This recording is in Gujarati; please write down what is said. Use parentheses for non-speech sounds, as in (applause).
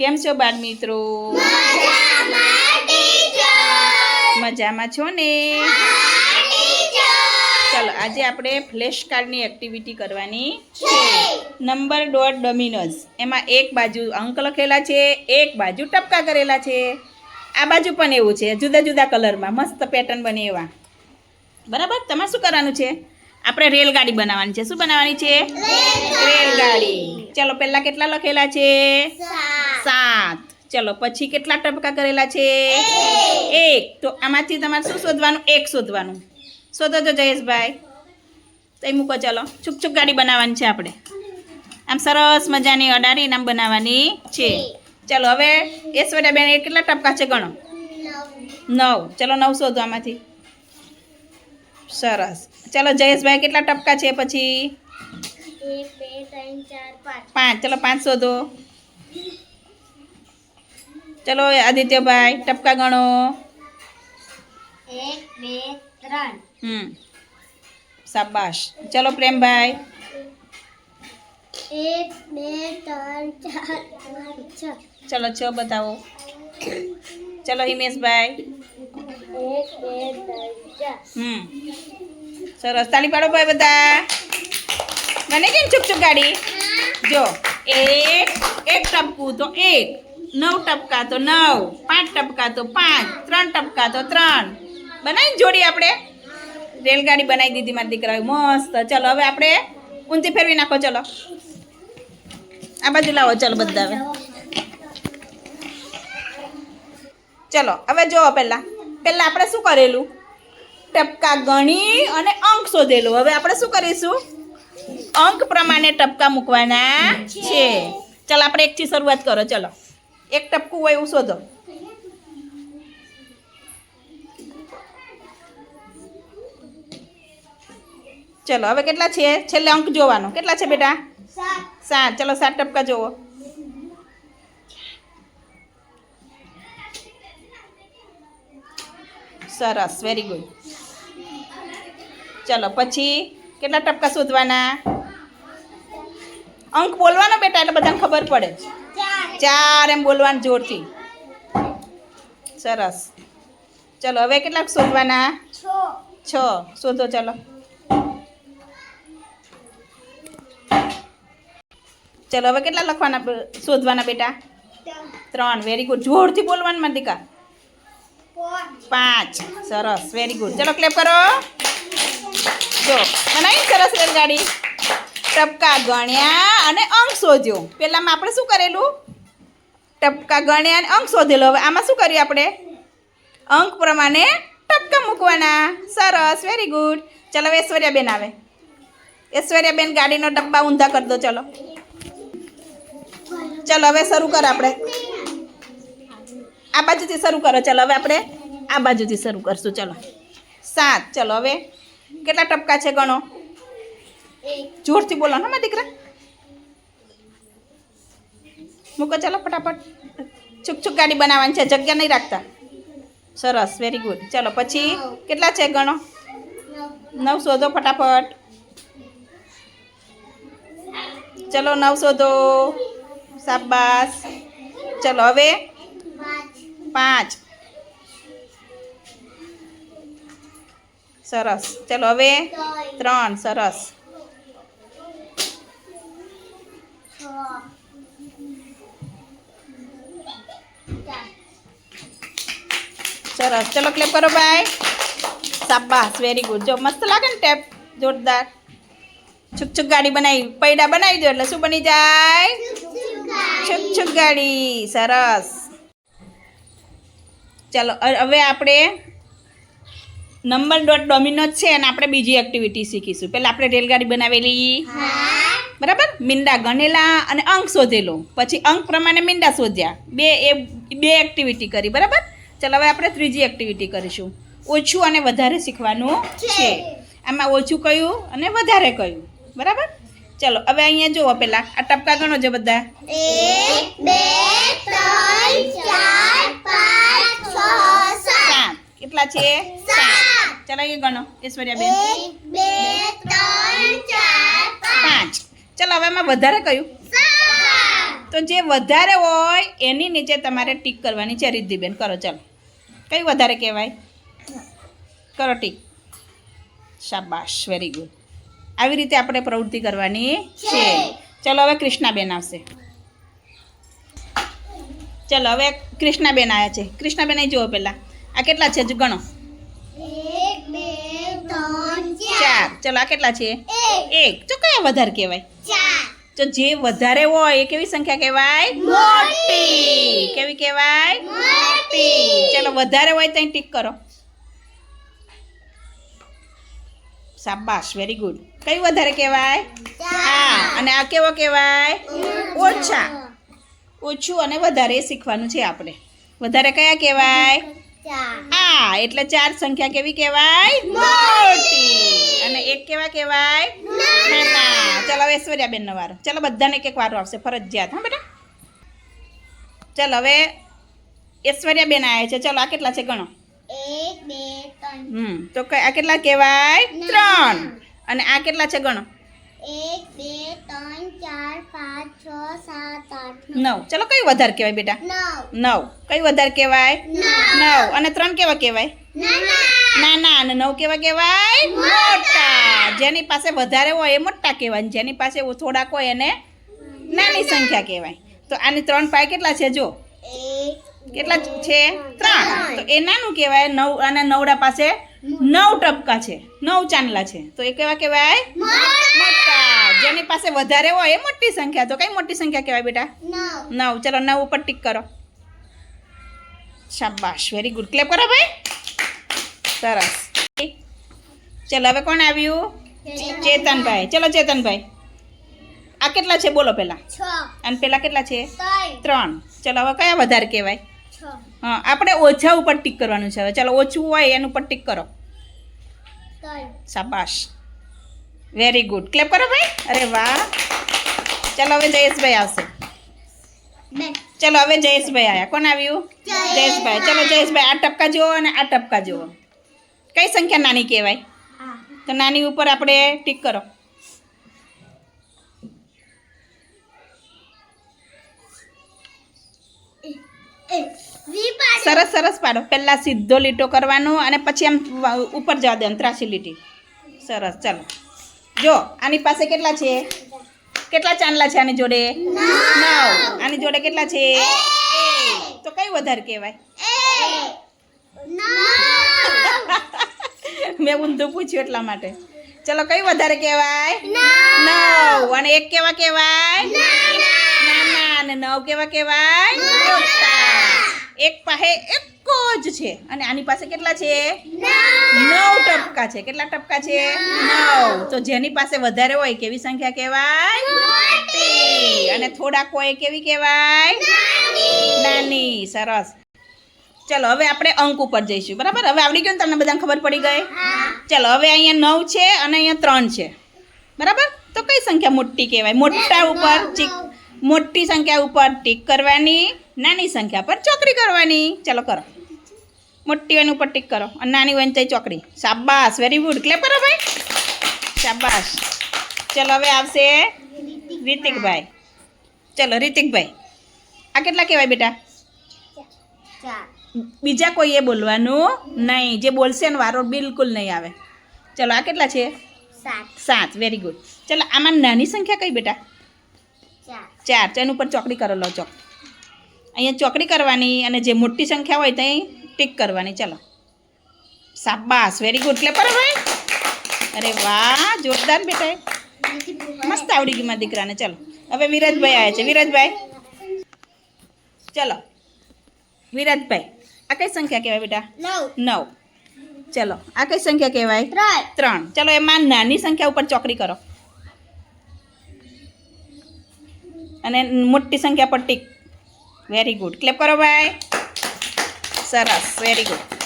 કેમ છો બાળ મિત્રો? મજામાં છો ને? ચાલો આજે આપણે ફ્લેશ કાર્ડની એક્ટિવિટી કરવાની છે. Number dot Domino's. એમાં એક બાજુ અંક લખેલા છે એક બાજુ ટપકા કરેલા છે. આ બાજુ પણ એવું છે જુદા જુદા કલરમાં મસ્ત પેટર્ન બને એવા. બરાબર? તમારે શું કરવાનું છે? આપણે રેલગાડી બનાવવાની છે. શું બનાવવાની છે? રેલગાડી. ચલો પહેલાં કેટલા લખેલા છે? સાત. ચલો પછી કેટલા ટપકા કરેલા છે? એક. તો આમાંથી તમારે શું શોધવાનું? એક શોધવાનું. શોધો તો જયેશભાઈ તઈ મૂકો ચલો. છુક છુક ગાડી બનાવવાની છે આપણે. આમ સરસ મજાની અડારી નામ બનાવવાની છે. ચલો હવે ઐશ્વર્યાબેન એ કેટલા ટપકા છે ગણો? નવ. ચલો નવ શોધો આમાંથી. સરસ. ચલો જયેશભાઈ કેટલા ટપકા છે પછી? પાંચ. ચલો પાંચ શોધો. ચલો આદિત્યભાઈ ટપકા ગણો. એક બે ત્રણ. હમ. શાબાશ. ચલો પ્રેમભાઈ. એક બે ત્રણ ચાર પાંચ છ. ચલો છ બતાવો. ચલો હિમેશભાઈ. એક બે ત્રણ ચાર. હમ. સરસ. તાળી પાડો ભાઈ બધા. મને કેમ ચૂક ચૂક ગાડી જો. એક એક ટપકું તો એક. નવ ટપકા તો નવ, પાંચ ટપકા તો પાંચ, ત્રણ ટપકા તો ત્રણ. બનાવી જોડી આપણે. રેલગાડી બનાવી દીધી મારી દીકરાએ. મસ્ત. ચલો, હવે આપણે ઊંધી ફેરવી નાખો. ચલો. આ બાજુ લાવો. ચલો, બધા હવે. ચલો, હવે જુઓ પહેલાં. પહેલાં આપણે શું કરેલું? ટપકા ગણી અને અંક શોધેલું. હવે આપણે શું કરીશું? અંક પ્રમાણે ટપકા મૂકવાના છે. ચાલો, આપણે એકથી શરૂઆત કરો. ચલો. એક ટપકું હોય એવું શોધો. ચલો હવે કેટલા છે? છેલ્લે અંક જોવાનો. કેટલા છે બેટા? સાત. ચલો સાત ટપકા જોવો સરસ વેરી ગુડ ચલો પછી કેટલા ટપકા શોધવાના? અંક બોલવાનો બેટા એટલે બધાને ખબર પડે ચાર એમ બોલવાનું જોરથી. સરસ. ચલો, હવે કેટલાક શોધવાના? છ. શોધો, ચલો. ચલો, હવે કેટલા લખવાના શોધવાના બેટા? ત્રણ. વેરી ગુડ જોરથી બોલવાનું મંદિકા પાંચ. સરસ. વેરી ગુડ ચલો ક્લેપ કરો. જો, બનાવી સરસ રેલગાડી ટપકા ગણ્યા અને અંક શોધ્યો. પહેલાંમાં આપણે શું કરેલું? ટપકા ગણ્યા અને અંક શોધેલો હવે આમાં શું કર્યું આપણે? અંક પ્રમાણે ટપકા મૂકવાના. સરસ વેરી ગુડ ચલો ઐશ્વર્યાબેન આવે. ઐશ્વર્યાબેન ગાડીનો ડબ્બા ઊંધા કરી દો ચલો. ચલો હવે શરૂ કર આપણે. આ બાજુથી શરૂ કરો. ચલો હવે આપણે આ બાજુથી શરૂ કરશું. ચલો. સાત. ચલો હવે કેટલા ટપકા છે ગણો? જોરથી બોલો ને મારા દીકરા. મૂકો, ચાલો ફટાફટ. છુક છુક ગાડી બનાવવાની છે, જગ્યા નહીં રાખતા. સરસ વેરી ગુડ ચાલો, પછી કેટલા છે ગણો? નવ શોધો ફટાફટ. ચલો, નવ શોધો. સાબાસ ચલો, હવે પાંચ. સરસ. ચલો, હવે ત્રણ. સરસ છ ચાર સરસ. ચલો ક્લેપ કરો, ભાઈ. શાબાશ. વેરી ગુડ જો, મસ્ત લાગે ને ટેપ જોરદાર. છુક છુક ગાડી બનાવી. પૈડા બનાવી દો એટલે શું બની જાય? છુક છુક ગાડી. સરસ. ચાલો હવે આપણે નંબર ડોટ ડોમિનોઝ છે અને આપણે બીજી એક્ટિવિટી શીખીશું. પહેલાં આપણે રેલગાડી બનાવેલી. બરાબર? મીંડા ગણેલા અને અંક શોધેલો. પછી અંક પ્રમાણે મીંડા શોધ્યા. બે એ, બે એક્ટિવિટી કરી. બરાબર? ચાલો હવે આપણે ત્રીજી એક્ટિવિટી કરીશું. ઓછું અને વધારે શીખવાનું છે. આમાં ઓછું કયું અને વધારે કયું. બરાબર? ચલો હવે અહીંયા જુઓ પહેલાં આ ટપકા ગણો છે બધા? સાત. કેટલા છે? ચાલો અહીંયા ગણો ઐશ્વર્યાબેન. પાંચ. ચાલો હવે એમાં વધારે કયું? તો જે વધારે હોય એની નીચે તમારે ટીક કરવાની છે રિદ્ધિબેન. કરો ચાલો. કઈ વધારે કહેવાય? કરો ટીક શાબાશ વેરી ગુડ આવી રીતે આપણે પ્રવૃત્તિ કરવાની છે. ચલો હવે કૃષ્ણાબેન આવશે. ચલો હવે કૃષ્ણાબેન આવ્યા છે. કૃષ્ણાબેન જુઓ પહેલાં. આ કેટલા છે? જો ગણો ચાર. ચલો આ કેટલા છે? એક. એક. તો કયા વધારે કહેવાય? તો જે વધારે હોય એ કેવી સંખ્યા કહેવાય? મોટી. કેવી કહેવાય? મોટી ચલો વધારે હોય ત્યાં ટીક કરો. શાબાશ વેરી ગુડ કયું વધારે કહેવાય? હા અને આ કેવો કહેવાય? ઓછા. ઓછું. અને વધારે શીખવાનું છે આપણે. વધારે કયા કહેવાય? હા આ એટલે ચાર સંખ્યા કેવી કહેવાય? મોટી. અને એક કેવા કહેવાય? નાના. ચાલો હવે ઐશ્વર્યા બેનનો વારો. ચલો બધાને એક એક વારો આવશે. ફરજિયાત. હા બેટા? ચાલો હવે ઐશ્વર્યાબેન આવ્યા છે. ચાલો આ કેટલા છે ગણો? એક બે ત્રણ. હમ તો આ કેટલા કહેવાય? ત્રણ. અને આ કેટલા છે ગણો? એક બે ત્રણ ચાર પાંચ છ સાત આઠ નવ. ચાલો કઈ વધારે કહેવાય બેટા? નવ. નવ. કઈ વધારે કહેવાય? નવ. અને ત્રણ કેવા કહેવાય? નાના અને નવ કેવા કહેવાય? મોટા. જેની પાસે વધારે હોય એ મોટા કહેવાય. જેની પાસે થોડાક હોય એને નાની સંખ્યા કહેવાય. તો આની ત્રણ પાય કેટલા છે જો? એક કેટલા છે? ત્રણ. તો એ નાનું કહેવાય નવ અને નવડા પાસે નવ ટપકા છે. નવ ચાંદલા છે. તો એ કેવા કહેવાય? મોટા. જેની પાસે વધારે હોય એ મોટી સંખ્યા. તો કઈ મોટી સંખ્યા કહેવાય બેટા? નવ. ચલો નવ ઉપર ટીક કરો. શાબાશ. વેરી ગુડ ક્લેપ કરો ભાઈ. સરસ. ચલો હવે કોણ આવ્યું? ચેતનભાઈ. ચલો ચેતનભાઈ. આ કેટલા છે? બોલો પહેલાં. અને પેલા કેટલા છે? ત્રણ. ચલો હવે કયા વધારે કહેવાય? હા આપણે ઓછા ઉપર ટીક કરવાનું છે હવે. ચાલો ઓછું હોય એનું ઉપર ટીક કરો. સાબાશ શાબાશ. વેરી ગુડ ક્લેપ કરો ભાઈ. અરે વાહ. ચાલો હવે જયેશભાઈ આવશે. ચાલો હવે જયેશભાઈ આવ્યા કોણ આવ્યું? જયેશભાઈ. ચાલો જયેશભાઈ આ ટપકા જુઓ અને આ ટપકા જુઓ. કઈ સંખ્યા નાની કહેવાય? તો નાની ઉપર આપણે ટીક કરો. એક. સરસ સરસ પાડો. પહેલાં સીધો લીટો કરવાનો અને પછી આમ ઉપર જવા દેવાનું ત્રાસી લીટી. સરસ ચાલો. જો આની પાસે કેટલા છે? કેટલા ચાંદલા છે આની જોડે? નવ. આની જોડે કેટલા છે? તો કઈ વધારે કહેવાય? (laughs) મેં ઊંધું પૂછ્યું એટલા માટે. ચલો કઈ વધારે કહેવાય? નવ. અને એક કેવા કહેવાય? નાના. અને નવ કેવા કહેવાય? એક પાસે એક જ છે. અને આની પાસે કેટલા છે? નવ. ટપકા છે. કેટલા ટપકા છે? નવ. તો જેની પાસે વધારે હોય કેવી સંખ્યા કહેવાય? અને થોડાક હોય કેવી કહેવાય? નાની. સરસ. ચલો હવે આપણે અંક ઉપર જઈશું. બરાબર? હવે આવડી ગયું ને તમને બધાને ખબર પડી ગઈ? ચલો હવે અહીંયા નવ છે અને અહીંયા ત્રણ છે. બરાબર? તો કઈ સંખ્યા મોટી કહેવાય? મોટા ઉપર ચીક મોટી સંખ્યા ઉપર ટીક કરવાની નાની સંખ્યા પર ચોકડી કરવાની. ચાલો કરો. મોટી હોય ઉપર ટીક કરો. અને નાની હોય ને ચોકડી. શાબાશ. વેરી ગુડ ક્લેપ કરો ભાઈ. શાબાશ. ચલો હવે આવશે રિતિકભાઈ. ચલો રિતિકભાઈ. આ કેટલા કહેવાય બેટા? બીજા કોઈએ બોલવાનું નહીં. જે બોલશે ને વારો બિલકુલ નહીં આવે. ચલો આ કેટલા છે? સાત. વેરી ગુડ ચલો આમાં નાની સંખ્યા કઈ બેટા? ચાર. ચાર. એની ઉપર ચોકડી કરો લો ચોક અહીંયા ચોકડી કરવાની અને જે મોટી સંખ્યા હોય ત્યાં ટીક કરવાની. ચલો. સાબાસ વેરી ગુડ એટલે પણ ભાઈ. અરે વાહ જોરદાર બેટા. મસ્ત આવડી ગઈ મારા દીકરાને. ચલો. હવે વિરાજભાઈ આવ્યા છે. વિરાજભાઈ. ચલો. વિરાજભાઈ આ કઈ સંખ્યા કહેવાય બેટા? નવ. નવ. ચલો. આ કઈ સંખ્યા કહેવાય? ત્રણ. ચલો એમાં નાની સંખ્યા ઉપર ચોકડી કરો. અને મોટી સંખ્યા પર ટીક. વેરી ગુડ ક્લેપ કરો ભાઈ. સરસ. Very good